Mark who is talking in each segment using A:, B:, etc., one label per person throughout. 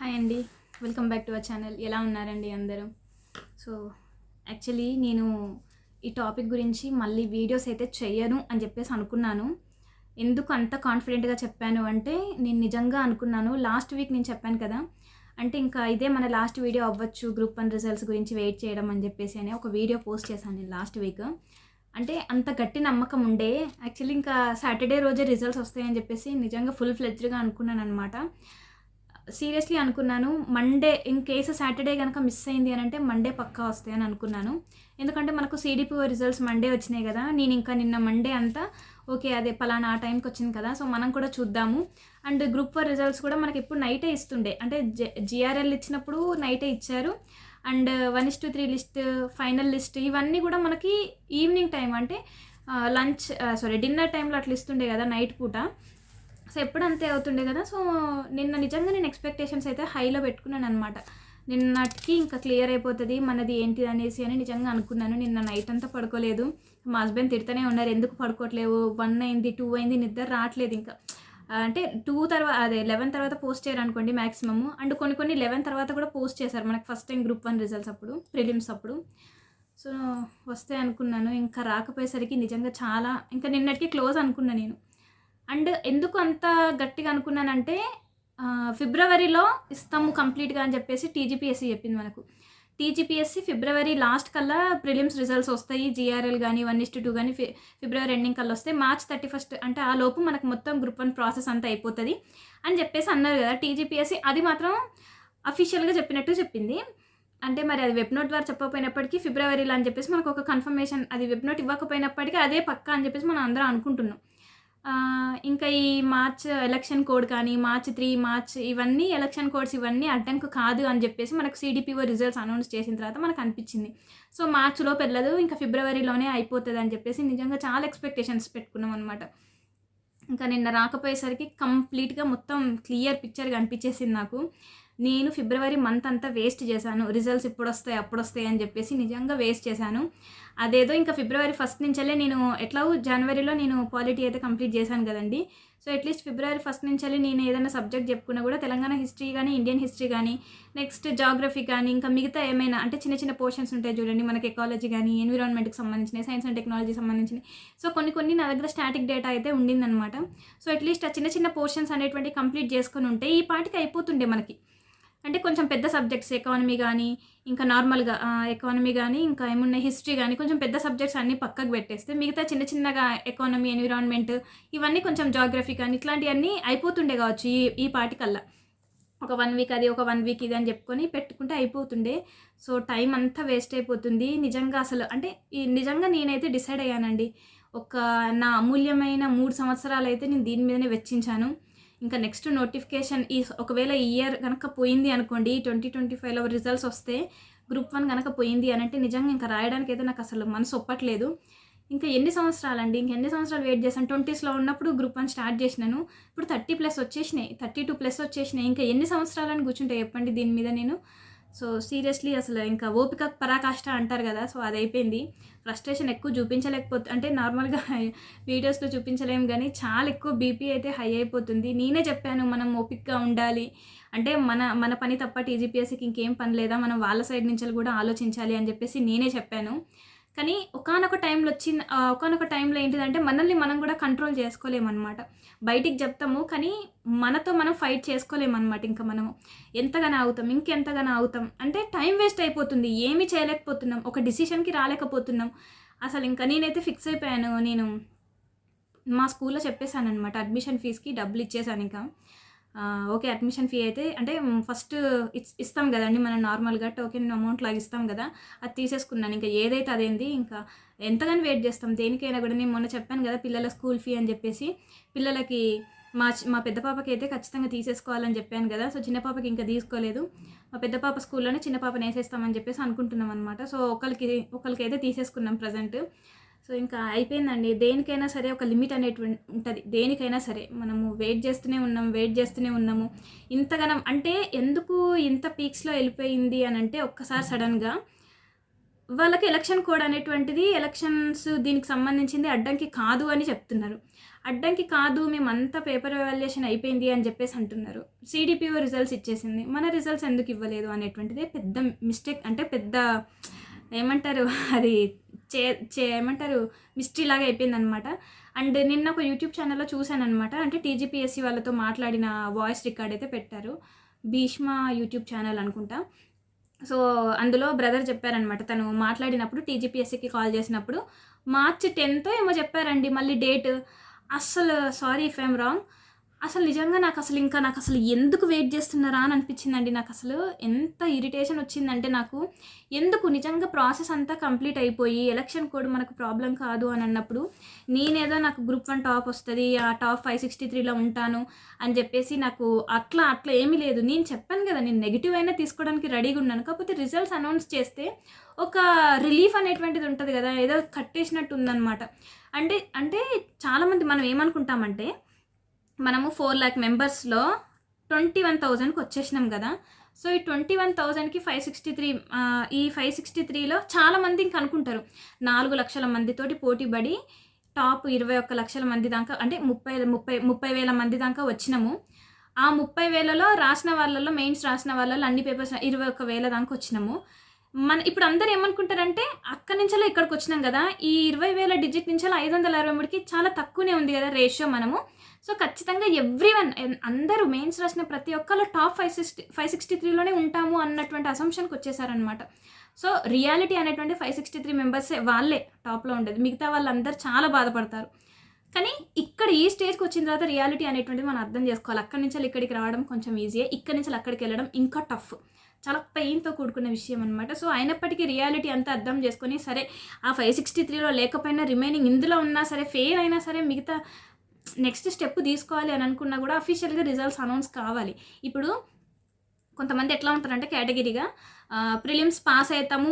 A: Hi అండి. Welcome back to our channel ఎలా ఉన్నారండి అందరూ? సో యాక్చువల్లీ నేను ఈ టాపిక్ గురించి మళ్ళీ వీడియోస్ అయితే చెయ్యను అని చెప్పేసి అనుకున్నాను. ఎందుకు అంత కాన్ఫిడెంట్గా చెప్పాను అంటే నేను నిజంగా అనుకున్నాను. లాస్ట్ వీక్ నేను చెప్పాను కదా. అంటే ఇంకా ఇదే మన లాస్ట్ వీడియో అవ్వచ్చు గ్రూప్ వన్ రిజల్ట్స్ గురించి వెయిట్ చేయడం అని చెప్పేసి అని ఒక వీడియో పోస్ట్ చేశాను నేను లాస్ట్ వీక్ అంటే అంత గట్టి నమ్మకం ఉండే. యాక్చువల్లీ ఇంకా సాటర్డే రోజే రిజల్ట్స్ వస్తాయని చెప్పేసి నిజంగా ఫుల్ ఫ్లెజ్డ్గా అనుకున్నాను అనమాట సీరియస్లీ అనుకున్నాను. మండే ఇన్ కేసు సాటర్డే కనుక మిస్ అయింది అని అంటే మండే పక్కా వస్తాయి అని అనుకున్నాను. ఎందుకంటే మనకు సిడిపిఓ రిజల్ట్స్ మండే వచ్చినాయి కదా. నేను ఇంకా నిన్న మండే అంతా ఓకే అదే పలానా ఆ టైంకి వచ్చింది కదా. సో మనం కూడా చూద్దాము. అండ్ గ్రూప్ ఫోర్ రిజల్ట్స్ కూడా మనకి ఎప్పుడు నైటే ఇస్తుండే. అంటే జిఆర్ఎల్ ఇచ్చినప్పుడు నైటే ఇచ్చారు. And one is to three list final list ఇవన్నీ కూడా మనకి ఈవినింగ్ టైం అంటే లంచ్ సారీ డిన్నర్ టైంలో అట్లా ఇస్తుండే కదా నైట్ పూట. సో ఎప్పుడు అంతే అవుతుండే కదా సో నిన్న నిజంగా నేను ఎక్స్పెక్టేషన్స్ అయితే హైలో పెట్టుకున్నాను అనమాట నిన్నటికి ఇంకా క్లియర్ అయిపోతుంది మనది ఏంటిది అనేసి అని నిజంగా అనుకున్నాను. నిన్న నైట్ అంతా పడుకోలేదు. మా హస్బెండ్ తిడుతూనే ఉన్నారు ఎందుకు పడుకోవట్లేవు? వన్ అయింది టూ అయింది నిద్ర రావట్లేదు ఇంకా. అంటే టూ తర్వాత అదే లెవెన్ తర్వాత పోస్ట్ చేయరు అనుకోండి మ్యాక్సిమమ్ అండ్ కొన్ని కొన్ని లెవెన్ తర్వాత కూడా పోస్ట్ చేశారు. మనకు first time group one results అప్పుడు ప్రిలిమ్స్ అప్పుడు. సో వస్తే అనుకున్నాను. ఇంకా రాకపోయేసరికి నిజంగా చాలా ఇంకా నిన్నటికి క్లోజ్ అనుకున్నా నేను. అండ్ ఎందుకు అంత గట్టిగా అనుకున్నానంటే ఫిబ్రవరిలో ఇస్తాము కంప్లీట్గా అని చెప్పేసి టీజీపీఎస్సీ చెప్పింది మనకు. టీజీపీఎస్సీ ఫిబ్రవరి లాస్ట్ కల్లా ప్రిలిమ్స్ రిజల్ట్స్ వస్తాయి. జీఆర్ఎల్ కానీ వన్ ఇస్ టూ కానీ ఫి ఫిబ్రవరి ఎండింగ్ కల్లా వస్తాయి. మార్చ్ థర్టీ ఫస్ట్ అంటే ఆ లోపు మనకు మొత్తం గ్రూప్ వన్ ప్రాసెస్ అంతా అయిపోతుంది అని చెప్పేసి అన్నారు కదా. టీజీపీఎస్సీ అది మాత్రం అఫీషియల్గా చెప్పినట్టు చెప్పింది. అంటే మరి అది వెబ్ నోట్ ద్వారా చెప్పకపోయినప్పటికీ ఫిబ్రవరిలో అని చెప్పేసి మనకు ఒక కన్ఫర్మేషన్ అది వెబ్ నోట్ ఇవ్వకపోయినప్పటికీ అదే పక్కా అని చెప్పేసి మనం అందరం అనుకుంటున్నాం. ఇంకా ఈ మార్చ్ ఎలక్షన్ కోడ్ కానీ మార్చ్ త్రీ మార్చ్ ఇవన్నీ ఎలక్షన్ కోడ్స్ ఇవన్నీ అడ్డంకు కాదు అని చెప్పేసి మనకు సిడిపిఓ రిజల్ట్స్ అనౌన్స్ చేసిన తర్వాత మనకు అనిపించింది. సో మార్చ్లో పెళ్ళదు ఇంకా ఫిబ్రవరిలోనే అయిపోతుంది అని చెప్పేసి నిజంగా చాలా ఎక్స్పెక్టేషన్స్ పెట్టుకున్నాం అనమాట ఇంకా నిన్న రాకపోయేసరికి కంప్లీట్గా మొత్తం క్లియర్ పిక్చర్ కనిపించేసింది నాకు. నేను ఫిబ్రవరి మంత్ అంతా వేస్ట్ చేశాను. రిజల్ట్స్ ఇప్పుడు వస్తాయి అప్పుడు వస్తాయి అని చెప్పేసి నిజంగా వేస్ట్ చేశాను. అదేదో ఇంకా ఫిబ్రవరి ఫస్ట్ నుంచే నేను ఎట్లా జనవరిలో నేను పాలిటీ అయితే కంప్లీట్ చేశాను కదండి. సో అట్లీస్ట్ ఫిబ్రవరి ఫస్ట్ నుంచి నేను ఏదైనా సబ్జెక్ట్ చెప్పుకున్నా కూడా తెలంగాణ హిస్టరీ కానీ ఇండియన్ హిస్టరీ కానీ నెక్స్ట్ జాగ్రఫీ కానీ ఇంకా మిగతా ఏమైనా అంటే చిన్న చిన్న పోర్షన్స్ ఉంటాయి చూడండి. మనకి ఎకాలజీ కానీ ఎన్విరాన్మెంట్కి సంబంధించిన సైన్స్ అండ్ టెక్నాలజీ సంబంధించిన సో కొన్ని కొన్ని నా దగ్గర స్టాటిక్ డేటా అయితే ఉండిందనమాట సో అట్లీస్ట్ ఆ చిన్న చిన్న పోర్షన్స్ అనేటువంటి కంప్లీట్ చేసుకొని ఉంటే ఈ పాటికి అయిపోతుండే మనకి. అంటే కొంచెం పెద్ద సబ్జెక్ట్స్ ఎకానమీ కానీ ఇంకా నార్మల్గా ఎకానమీ కానీ ఇంకా ఏమున్నాయి హిస్టరీ కానీ కొంచెం పెద్ద సబ్జెక్ట్స్ అన్నీ పక్కకు పెట్టేస్తే మిగతా చిన్న చిన్నగా ఎకానమీ ఎన్విరాన్మెంట్ ఇవన్నీ కొంచెం జాగ్రఫీ కానీ ఇట్లాంటివన్నీ అయిపోతుండే కావచ్చు ఈ ఈ పాటికల్లా. ఒక వన్ వీక్ అది ఒక వన్ వీక్ ఇది అని చెప్పుకొని పెట్టుకుంటే అయిపోతుండే. సో టైం అంతా వేస్ట్ అయిపోతుంది. నిజంగా అసలు అంటే ఈ నిజంగా నేనైతే డిసైడ్ అయ్యానండి. ఒక నా అమూల్యమైన మూడు సంవత్సరాలు అయితే నేను దీని మీదనే వెచ్చించాను. ఇంకా నెక్స్ట్ నోటిఫికేషన్ ఈ ఒకవేళ ఈ ఇయర్ కనుక పోయింది అనుకోండి ట్వంటీ ట్వంటీ ఫైవ్లో రిజల్ట్స్ వస్తే గ్రూప్ వన్ కనుక పోయింది అని అంటే నిజంగా ఇంకా రాయడానికి అయితే నాకు అసలు మనసు ఒప్పట్లేదు. ఇంకా ఎన్ని సంవత్సరాలండి? ఇంక ఎన్ని సంవత్సరాలు వెయిట్ చేశాను? ట్వంటీస్లో ఉన్నప్పుడు గ్రూప్ వన్ స్టార్ట్ చేసినాను. ఇప్పుడు థర్టీ ప్లస్ వచ్చేసినాయి. థర్టీ టూ ప్లస్ వచ్చేసినాయి. ఇంకా ఎన్ని సంవత్సరాలని కూర్చుంటే చెప్పండి దీని మీద నేను. సో సీరియస్లీ అసలు ఇంకా ఓపిక పరాకాష్ట అంటారు కదా సో అది అయిపోయింది ఫ్రస్ట్రేషన్ ఎక్కువ చూపించలేకపోతే అంటే నార్మల్గా వీడియోస్లో చూపించలేము కానీ చాలా ఎక్కువ బీపీ అయితే హై అయిపోతుంది. నేనే చెప్పాను మనం ఓపికగా ఉండాలి. అంటే మన మన పని తప్ప టీజీపీఎస్సీకి ఇంకేం పని లేదా మనం వాళ్ళ సైడ్ నుంచి కూడా ఆలోచించాలి అని చెప్పేసి నేనే చెప్పాను. కానీ ఒకనొక టైంలో వచ్చింది ఒకనొక టైంలో ఏంటిదంటే మనల్ని మనం కూడా కంట్రోల్ చేసుకోలేమన్నమాట. బయటికి చెప్తాము కానీ మనతో మనం ఫైట్ చేసుకోలేమన్నమాట ఇంకా మనము. ఎంతగానో అవుతాం ఇంకెంతగానో అవుతాం అంటే టైం వేస్ట్ అయిపోతుంది ఏమీ చేయలేకపోతున్నాం ఒక డిసిషన్కి రాలేకపోతున్నాం. అసలు ఇంకా నేనైతే ఫిక్స్ అయిపోయాను నేను మా స్కూల్లో చెప్పేశాను అనమాట అడ్మిషన్ ఫీజుకి డబ్బులు ఇచ్చేసాను ఇంకా. ఓకే అడ్మిషన్ ఫీ అయితే అంటే ఫస్ట్ ఇస్- ఇస్తాం కదండి మనం నార్మల్గా టోకెన్ అమౌంట్ లాగా ఇస్తాం కదా అది తీసేసుకున్నాను. ఇంకా ఏదైతే అదేంది ఇంకా ఎంతగానో వెయిట్ చేస్తాం. దేనికైనా కూడా నేను మొన్న చెప్పాను కదా పిల్లల స్కూల్ ఫీ అని చెప్పేసి పిల్లలకి మా మా పెద్ద పాపకి అయితే ఖచ్చితంగా తీసేసుకోవాలని చెప్పాను కదా సో చిన్న పాపకి ఇంకా తీసుకోలేదు. మా పెద్ద పాప స్కూల్లోనే చిన్న పాపని వేసేస్తామని చెప్పేసి అనుకుంటున్నాం అనమాట సో ఒకరికి ఒకరికి అయితే తీసేసుకున్నాం ప్రజెంట్ సో ఇంకా అయిపోయిందండి. దేనికైనా సరే ఒక లిమిట్ అనేటువంటి ఉంటుంది. దేనికైనా సరే మనము వెయిట్ చేస్తూనే ఉన్నాం వెయిట్ చేస్తూనే ఉన్నాము. ఇంతగానం అంటే ఎందుకు ఇంత పీక్స్లో వెళ్ళిపోయింది అని అంటే ఒక్కసారి సడన్గా వాళ్ళకి ఎలక్షన్ కోడ్ అనేటువంటిది ఎలక్షన్స్ దీనికి సంబంధించింది అడ్డంకి కాదు అని చెప్తున్నారు. అడ్డంకి కాదు మేమంతా పేపర్ ఎవాల్యుయేషన్ అయిపోయింది అని చెప్పేసి అంటున్నారు. సిడిపిఓ రిజల్ట్స్ ఇచ్చేసింది. మన రిజల్ట్స్ ఎందుకు ఇవ్వలేదు అనేటువంటిది పెద్ద మిస్టేక్ అంటే పెద్ద ఏమంటారు అది చే చే ఏమంటారు మిస్టరీ లాగా అయిపోయింది అనమాట అండ్ నిన్న ఒక యూట్యూబ్ ఛానల్లో చూశాను అనమాట అంటే టీజీపీఎస్సీ వాళ్ళతో మాట్లాడిన వాయిస్ రికార్డ్ అయితే పెట్టారు. భీష్మ యూట్యూబ్ ఛానల్ అనుకుంటా. సో అందులో బ్రదర్ చెప్పారనమాట. తను మాట్లాడినప్పుడు టీజీపీఎస్సీకి కాల్ చేసినప్పుడు మార్చ్ టెన్త్ ఏమో చెప్పారండి మళ్ళీ డేట్. అస్సలు సారీ ఇఫ్ ఐమ్ రాంగ్. అసలు నిజంగా నాకు అసలు ఇంకా నాకు అసలు ఎందుకు వెయిట్ చేస్తున్నారా అని అనిపించిందండి. నాకు అసలు ఎంత ఇరిటేషన్ వచ్చిందంటే నాకు ఎందుకు నిజంగా ప్రాసెస్ అంతా కంప్లీట్ అయిపోయి ఎలక్షన్ కోడ్ మనకు ప్రాబ్లం కాదు అని అన్నప్పుడు నేనేదో నాకు గ్రూప్ వన్ టాప్ వస్తుంది ఆ టాప్ ఫైవ్ సిక్స్టీ త్రీలో ఉంటాను అని చెప్పేసి నాకు అట్లా అట్లా ఏమీ లేదు. నేను చెప్పాను కదా నేను నెగిటివ్ అయినా తీసుకోవడానికి రెడీగా ఉన్నాను. కాకపోతే రిజల్ట్స్ అనౌన్స్ చేస్తే ఒక రిలీఫ్ అనేటువంటిది ఉంటుంది కదా ఏదో కట్టేసినట్టు ఉందన్నమాట. అంటే అంటే చాలామంది మనం ఏమనుకుంటామంటే మనము ఫోర్ ల్యాక్ మెంబర్స్లో ట్వంటీ వన్ థౌజండ్కి వచ్చేసినాం కదా. సో ఈ ట్వంటీ వన్ థౌజండ్కి ఫైవ్ సిక్స్టీ త్రీ ఈ ఫైవ్ సిక్స్టీ త్రీలో చాలామంది ఇంక అనుకుంటారు. నాలుగు లక్షల మందితోటి పోటీ పడి టాప్ ఇరవై ఒక్క లక్షల మంది దాకా అంటే ముప్పై ముప్పై ముప్పై వేల మంది దాకా వచ్చినాము. ఆ ముప్పై వేలలో రాసిన వాళ్ళలో మెయిన్స్ రాసిన వాళ్ళలో అన్ని పేపర్స్ ఇరవై ఒక్క వేల దాకా వచ్చినాము. మన ఇప్పుడు అందరు ఏమనుకుంటారంటే అక్కడి నుంచే ఇక్కడికి వచ్చినాం కదా. ఈ ఇరవై వేల డిజిట్ నుంచి ఐదు వందల అరవై మూడుకి చాలా తక్కువనే ఉంది కదా రేషియో మనము. సో ఖచ్చితంగా ఎవ్రీ వన్ అందరూ మెయిన్స్ రాసిన ప్రతి ఒక్కరు top five sixty five sixty త్రీలోనే ఉంటాము అన్నటువంటి అసంప్షన్కి వచ్చేసారనమాట సో రియాలిటీ అనేటువంటి ఫైవ్ సిక్స్టీ త్రీ మెంబర్సే వాళ్ళే టాప్లో ఉండేది. మిగతా వాళ్ళందరూ చాలా బాధపడతారు. కానీ ఇక్కడ ఈ స్టేజ్కి వచ్చిన తర్వాత రియాలిటీ అనేటువంటిది మనం అర్థం చేసుకోవాలి. అక్కడి నుంచి ఇక్కడికి రావడం కొంచెం ఈజీయే. ఇక్కడి నుంచి అక్కడికి వెళ్ళడం ఇంకా టఫ్. చాలా పెయిన్తో కూడుకున్న విషయం అనమాట సో అయినప్పటికీ రియాలిటీ అంతా అర్థం చేసుకొని సరే ఆ ఫైవ్ సిక్స్టీ త్రీలో లేకపోయినా రిమైనింగ్ ఇందులో ఉన్నా సరే ఫెయిల్ అయినా సరే మిగతా నెక్స్ట్ స్టెప్ తీసుకోవాలి అని అనుకున్నా కూడా అఫీషియల్గా రిజల్ట్స్ అనౌన్స్ కావాలి. ఇప్పుడు కొంతమంది ఎట్లా ఉంటారంటే కేటగిరీగా ప్రిలిమ్స్ పాస్ అవుతాము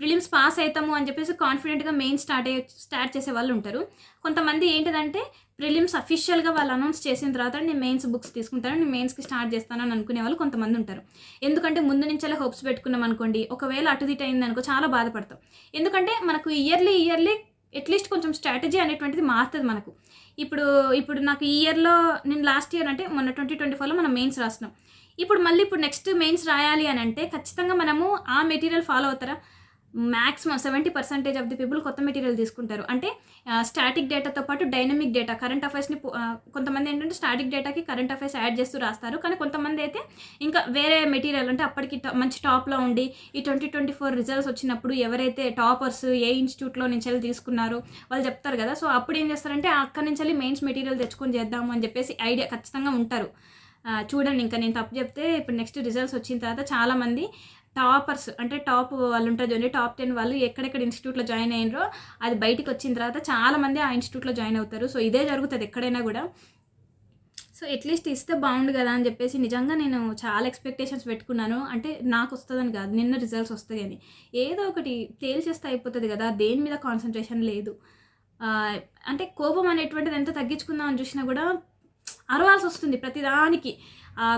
A: ప్రిలిమ్స్ పాస్ అవుతాము అని చెప్పేసి కాన్ఫిడెంట్గా మెయిన్ స్టార్ట్ అయ్యే స్టార్ట్ చేసే వాళ్ళు ఉంటారు. కొంతమంది ఏంటిదంటే ప్రిలిమ్స్ అఫీషియల్గా వాళ్ళు అనౌన్స్ చేసిన తర్వాత నేను మెయిన్స్ బుక్స్ తీసుకుంటాను నేను మెయిన్స్కి స్టార్ట్ చేస్తాను అని అనుకునే వాళ్ళు కొంతమంది ఉంటారు. ఎందుకంటే ముందు నుంచి అలా హోప్స్ పెట్టుకున్నాం అనుకోండి ఒకవేళ అటు దిట్ అయింది అనుకో చాలా బాధపడతాం. ఎందుకంటే మనకు ఇయర్లీ ఇయర్లీ అట్లీస్ట్ కొంచెం స్ట్రాటజీ అనేటువంటిది మారుతుంది మనకు. ఇప్పుడు ఇప్పుడు నాకు ఈ ఇయర్లో నేను లాస్ట్ ఇయర్ అంటే మొన్న ట్వంటీ ట్వంటీ ఫోర్లో మనం మెయిన్స్ రాసినాం. ఇప్పుడు మళ్ళీ ఇప్పుడు నెక్స్ట్ మెయిన్స్ రాయాలి అని అంటే ఖచ్చితంగా మనము ఆ మెటీరియల్ ఫాలో అవుతారా? Maximum seventy percentage of the people కొత్త మెటీరియల్ తీసుకుంటారు. అంటే స్టాటిక్ డేటాతో పాటు డైనమిక్ డేటా కరెంట్ అఫైర్స్ని కొంతమంది ఏంటంటే స్టాటిక్ డేటాకి కరెంట్ అఫైర్స్ యాడ్ చేస్తూ రాస్తారు. కానీ కొంతమంది అయితే ఇంకా వేరే మెటీరియల్ అంటే అప్పటికి మంచి టాప్లో ఉండి ఈ ట్వంటీ ట్వంటీ ఫోర్ రిజల్ట్స్ వచ్చినప్పుడు ఎవరైతే టాపర్స్ ఏ ఇన్స్టిట్యూట్లో నుంచి వెళ్ళి తీసుకున్నారో వాళ్ళు చెప్తారు కదా. సో అప్పుడు ఏం చేస్తారంటే అక్కడి నుంచి వెళ్ళి మెయిన్స్ మెటీరియల్ తెచ్చుకొని చేద్దాము అని చెప్పేసి ఐడియా ఖచ్చితంగా ఉంటారు. చూడండి ఇంకా నేను తప్పు చెప్తే ఇప్పుడు నెక్స్ట్ రిజల్ట్స్ వచ్చిన తర్వాత చాలామంది టాపర్స్ అంటే టాప్ వాళ్ళు ఉంటారు చూడండి టాప్ టెన్ వాళ్ళు ఎక్కడెక్కడ ఇన్స్టిట్యూట్లో జాయిన్ అయినరో అది బయటికి వచ్చిన తర్వాత చాలామంది ఆ ఇన్స్టిట్యూట్లో జాయిన్ అవుతారు. సో ఇదే జరుగుతుంది ఎక్కడైనా కూడా. సో అట్లీస్ట్ ఇస్తే బాగుండు కదా అని చెప్పేసి నిజంగా నేను చాలా ఎక్స్పెక్టేషన్స్ పెట్టుకున్నాను. అంటే నాకు వస్తుందని కాదు నిన్న రిజల్ట్స్ వస్తాయి అని. ఏదో ఒకటి తేల్చేస్తే అయిపోతుంది కదా దేని మీద కాన్సన్ట్రేషన్ లేదు. అంటే కోపం అనేటువంటిది ఎంత తగ్గించుకుందాం అని చూసినా కూడా అరవాల్సి వస్తుంది ప్రతిదానికి.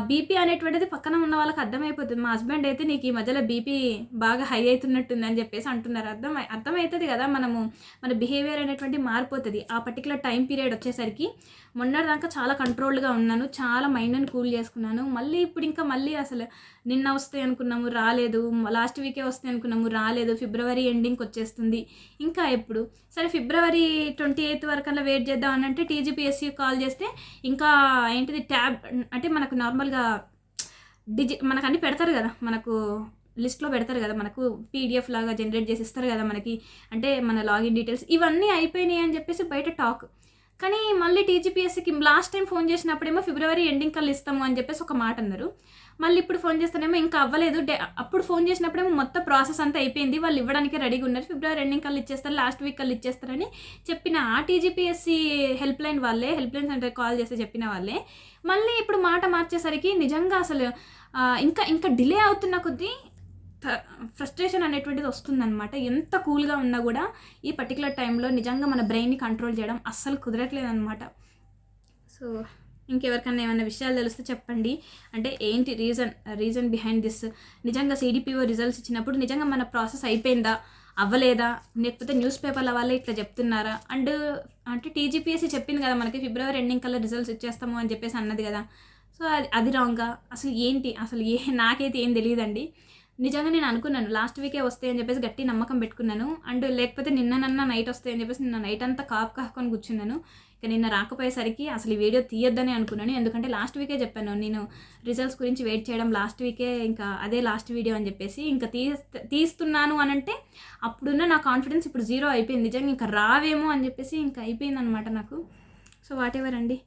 A: బీపీ అనేటువంటిది పక్కన ఉన్న వాళ్ళకి అర్థమైపోతుంది. మా హస్బెండ్ అయితే నీకు ఈ మధ్యలో బీపీ బాగా హై అవుతున్నట్టుంది అని చెప్పేసి అంటున్నారు. అర్థం అర్థమవుతుంది కదా మనము మన బిహేవియర్ అనేటువంటి మారిపోతుంది. ఆ పర్టికులర్ టైం పీరియడ్ వచ్చేసరికి మొన్నటిదాకా చాలా కంట్రోల్డ్గా ఉన్నాను చాలా మైండ్ని కూల్ చేసుకున్నాను. మళ్ళీ ఇప్పుడు ఇంకా మళ్ళీ అసలు నిన్న వస్తాయి అనుకున్నాము రాలేదు. లాస్ట్ వీకే వస్తాయి అనుకున్నాము రాలేదు. ఫిబ్రవరి ఎండింగ్కి వచ్చేస్తుంది. ఇంకా ఎప్పుడు? సరే ఫిబ్రవరి ట్వంటీ ఎయిత్ వరకు అలా వెయిట్ చేద్దాం అని అంటే టీజీపీఎస్సీ కాల్ చేస్తే ఇంకా ఏంటిది ట్యాబ్ అంటే మనకు నార్మల్గా డిజి మనకు అన్ని పెడతారు కదా మనకు లిస్ట్లో పెడతారు కదా మనకు పీడిఎఫ్ లాగా జనరేట్ చేసి ఇస్తారు కదా మనకి అంటే మన లాగిన్ డీటెయిల్స్ ఇవన్నీ అయిపోయినాయి అని చెప్పేసి బయట టాక్. కానీ మళ్ళీ టీజీపీఎస్సీకి లాస్ట్ టైం ఫోన్ చేసినప్పుడేమో ఫిబ్రవరి ఎండింగ్ కల్లా ఇస్తాము అని చెప్పేసి ఒక మాట అన్నారు. మళ్ళీ ఇప్పుడు ఫోన్ చేస్తేనేమో ఇంకా అవ్వలేదు. డే అప్పుడు ఫోన్ చేసినప్పుడేమో మొత్తం ప్రాసెస్ అంతా అయిపోయింది. వాళ్ళు ఇవ్వడానికి రెడీగా ఉన్నారు. ఫిబ్రవరి ఎండింగ్ కల్లా ఇచ్చేస్తారు. లాస్ట్ వీక్ కల్లా ఇచ్చేస్తారని చెప్పిన ఆ టీజీపీఎస్సీ హెల్ప్ లైన్ వాళ్ళే హెల్ప్ లైన్ సెంటర్ కాల్ చేసి చెప్పిన వాళ్ళే మళ్ళీ ఇప్పుడు మాట మార్చేసరికి నిజంగా అసలు ఇంకా ఇంకా డిలే అవుతున్న కొద్దీ ఫ్రస్ట్రేషన్ అనేటువంటిది వస్తుందన్నమాట. ఎంత కూల్గా ఉన్నా కూడా ఈ పర్టికులర్ టైంలో నిజంగా మన బ్రెయిన్ని కంట్రోల్ చేయడం అస్సలు కుదరట్లేదు అనమాట సో ఇంకెవరికన్నా ఏమైనా విషయాలు తెలిస్తే చెప్పండి. అంటే ఏంటి రీజన్ రీజన్ బిహైండ్ దిస్ నిజంగా సిడిపిఓ రిజల్ట్స్ ఇచ్చినప్పుడు నిజంగా మన ప్రాసెస్ అయిపోయిందా? అవ్వలేదా? లేకపోతే న్యూస్ పేపర్ల వాళ్ళే ఇట్లా చెప్తున్నారా? అండ్ అంటే టీజీపీఎస్సీ చెప్పింది కదా మనకి ఫిబ్రవరి ఎండింగ్ కల్లా రిజల్ట్స్ ఇచ్చేస్తాము అని చెప్పేసి అన్నది కదా. సో అది అది రాంగా అసలు ఏంటి? అసలు ఏ నాకైతే ఏం తెలియదండి. నిజంగా నేను అనుకున్నాను లాస్ట్ వీకే వస్తాయి అని చెప్పేసి గట్టి నమ్మకం పెట్టుకున్నాను. అండ్ లేకపోతే నిన్ననన్నా నైట్ వస్తాయి అని చెప్పేసి నిన్న నైట్ అంతా కాపు కాకొని కూర్చున్నాను. ఇక నిన్న రాకపోయేసరికి అసలు ఈ వీడియో తీయొద్దని అనుకున్నాను. ఎందుకంటే లాస్ట్ వీకే చెప్పాను నేను రిజల్ట్స్ గురించి వెయిట్ చేయడం లాస్ట్ వీకే ఇంకా అదే లాస్ట్ వీడియో అని చెప్పేసి ఇంకా తీ తీస్తున్నాను అని అంటే అప్పుడున్న నా కాన్ఫిడెన్స్ ఇప్పుడు జీరో అయిపోయింది. నిజంగా ఇంకా రావేమో అని చెప్పేసి ఇంకా అయిపోయింది అనమాట నాకు. సో వాట్ ఎవర్ అండి.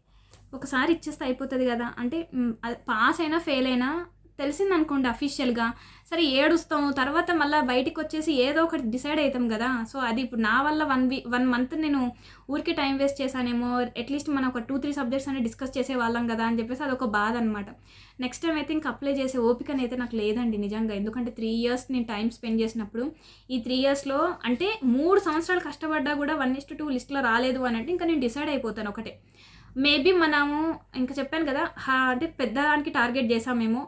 A: ఒకసారి ఇచ్చేస్తే అయిపోతుంది కదా. అంటే అది పాస్ అయినా ఫెయిల్ అయినా తెలిసింది అనుకోండి అఫీషియల్గా సరే ఏడుస్తాము తర్వాత మళ్ళీ బయటికి వచ్చేసి ఏదో ఒకటి డిసైడ్ అవుతాం కదా. సో అది ఇప్పుడు నా వల్ల వన్ వీ వన్ మంత్ నేను ఊరికే టైం వేస్ట్ చేశానేమో అట్లీస్ట్ మనం ఒక టూ త్రీ సబ్జెక్ట్స్ అని డిస్కస్ చేసే వాళ్ళం కదా అని చెప్పేసి అదొక బాధ అనమాట నెక్స్ట్ టైం అయితే ఇంకా అప్లై చేసే ఓపిక అయితే నాకు లేదండి నిజంగా. ఎందుకంటే త్రీ ఇయర్స్ నేను టైం స్పెండ్ చేసినప్పుడు ఈ త్రీ ఇయర్స్లో అంటే మూడు సంవత్సరాలు కష్టపడ్డా కూడా వన్ ఇస్ట్ టూ లిస్ట్లో రాలేదు అని అంటే ఇంకా నేను డిసైడ్ అయిపోతాను ఒకటే. మేబీ మనము ఇంకా చెప్పాను కదా హా- అంటే పెద్దదానికి టార్గెట్ చేసామేమో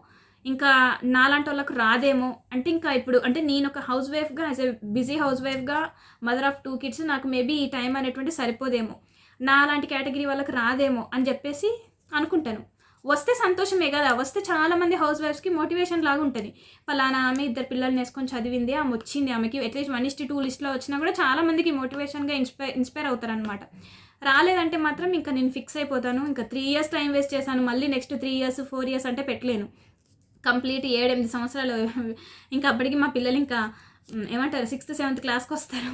A: ఇంకా నాలాంటి వాళ్ళకు రాదేమో. అంటే ఇంకా ఇప్పుడు అంటే నేను ఒక హౌస్ వైఫ్గా యాజ్ ఎ బిజీ హౌస్ వైఫ్గా మదర్ ఆఫ్ టూ కిడ్స్ నాకు మేబీ ఈ టైం అనేటువంటి సరిపోదేమో. నాలాంటి కేటగిరీ వాళ్ళకి రాదేమో అని చెప్పేసి అనుకుంటాను. వస్తే సంతోషమే కదా. వస్తే చాలా మంది హౌస్ వైఫ్స్కి మోటివేషన్ లాగా ఉంటుంది. పలానా ఆమె ఇద్దరు పిల్లల్ని వేసుకొని చదివింది ఆమె వచ్చింది ఆమెకి అట్లీస్ట్ వన్ ఇస్టీ టూ లిస్ట్లో వచ్చినా కూడా చాలా మందికి మోటివేషన్గా ఇన్స్పైర్ ఇన్స్పైర్ అవుతారనమాట రాలేదంటే మాత్రం ఇంకా నేను ఫిక్స్ అయిపోతాను. ఇంకా త్రీ ఇయర్స్ టైం వేస్ట్ చేశాను. మళ్ళీ next three years four years అంటే పెట్టలేను. కంప్లీట్ ఏడెనిమిది సంవత్సరాలు. ఇంకా అప్పటికి మా పిల్లలు ఇంకా ఏమంటారు సిక్స్త్ సెవెంత్ క్లాస్కి వస్తారు.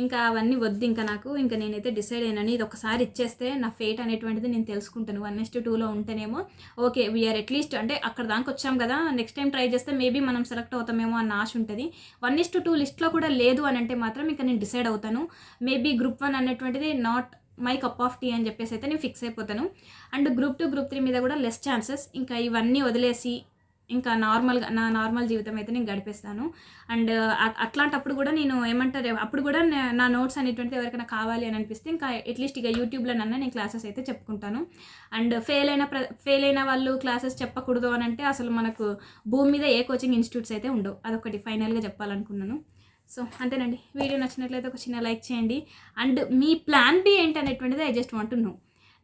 A: ఇంకా అవన్నీ వద్దు ఇంకా నాకు. ఇంకా నేనైతే డిసైడ్ అయినాను ఇది ఒకసారి ఇచ్చేస్తే నా ఫేట్ అనేటువంటిది నేను తెలుసుకుంటాను. వన్ నెక్స్ట్ టూలో ఉంటేనేమో ఓకే వీఆర్ అట్లీస్ట్ అంటే అక్కడ దాకా వచ్చాం కదా నెక్స్ట్ టైం ట్రై చేస్తే మేబీ మనం సెలెక్ట్ అవుతామేమో అన్న ఆశ ఉంటుంది. వన్ నెక్స్ట్ టు టూ లిస్ట్లో కూడా లేదు అని అంటే మాత్రం ఇంకా నేను డిసైడ్ అవుతాను. మేబీ గ్రూప్ వన్ అనేటువంటిది not my cup of tea అని చెప్పేసి అయితే నేను ఫిక్స్ అయిపోతాను. And group two group three మీద కూడా లెస్ ఛాన్సెస్ ఇంకా ఇవన్నీ వదిలేసి ఇంకా నార్మల్గా నా నార్మల్ జీవితం అయితే నేను గడిపేస్తాను. అండ్ అట్లాంటప్పుడు కూడా నేను ఏమంటారు అప్పుడు కూడా నా నోట్స్ అనేటువంటిది ఎవరికైనా కావాలి అని అనిపిస్తే ఇంకా అట్లీస్ట్ ఇక యూట్యూబ్లో నన్న నేను క్లాసెస్ అయితే చెప్పుకుంటాను. అండ్ ఫెయిల్ అయిన ప్ర ఫెయిల్ అయిన వాళ్ళు క్లాసెస్ చెప్పకూడదు అని అంటే అసలు మనకు భూమి మీద ఏ కోచింగ్ ఇన్స్టిట్యూట్స్ అయితే ఉండవు. అదొకటి ఫైనల్గా చెప్పాలనుకున్నాను. సో అంతేనండి. వీడియో నచ్చినట్లయితే ఒక చిన్న లైక్ చేయండి. అండ్ మీ ప్లాన్ బి ఏంటి అనేటువంటిది ఐ జస్ట్ వాంట్ నో.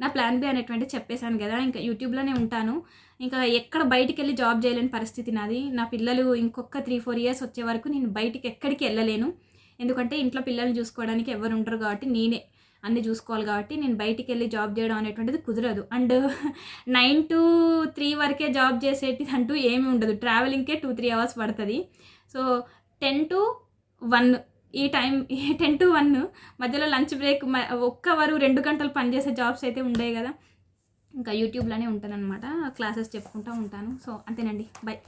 A: నా ప్లాన్ బి అనేటువంటిది చెప్పేశాను కదా ఇంకా యూట్యూబ్లోనే ఉంటాను. ఇంకా ఎక్కడ బయటికి వెళ్ళి జాబ్ చేయలేని పరిస్థితి నాది. నా పిల్లలు ఇంకొక త్రీ ఫోర్ ఇయర్స్ వచ్చే వరకు నేను బయటికి ఎక్కడికి వెళ్ళలేను. ఎందుకంటే ఇంట్లో పిల్లల్ని చూసుకోవడానికి ఎవరు ఉండరు కాబట్టి నేనే అన్ని చూసుకోవాలి కాబట్టి నేను బయటికి వెళ్ళి జాబ్ చేయడం అనేటువంటిది కుదరదు. అండ్ నైన్ టు త్రీ వరకే జాబ్ చేసేటి అంటూ ఏమీ ఉండదు. ట్రావెలింగ్కే టూ త్రీ అవర్స్ పడుతుంది. సో టెన్ టు వన్ ఈ టైం ఈ టెన్ టు వన్ మధ్యలో లంచ్ బ్రేక్ ఒక్క వరు రెండు గంటలు పనిచేసే జాబ్స్ అయితే ఉండేవి కదా. ఇంకా యూట్యూబ్లోనే ఉంటాను అనమాట క్లాసెస్ చెప్పుకుంటూ ఉంటాను. సో అంతేనండి. బై.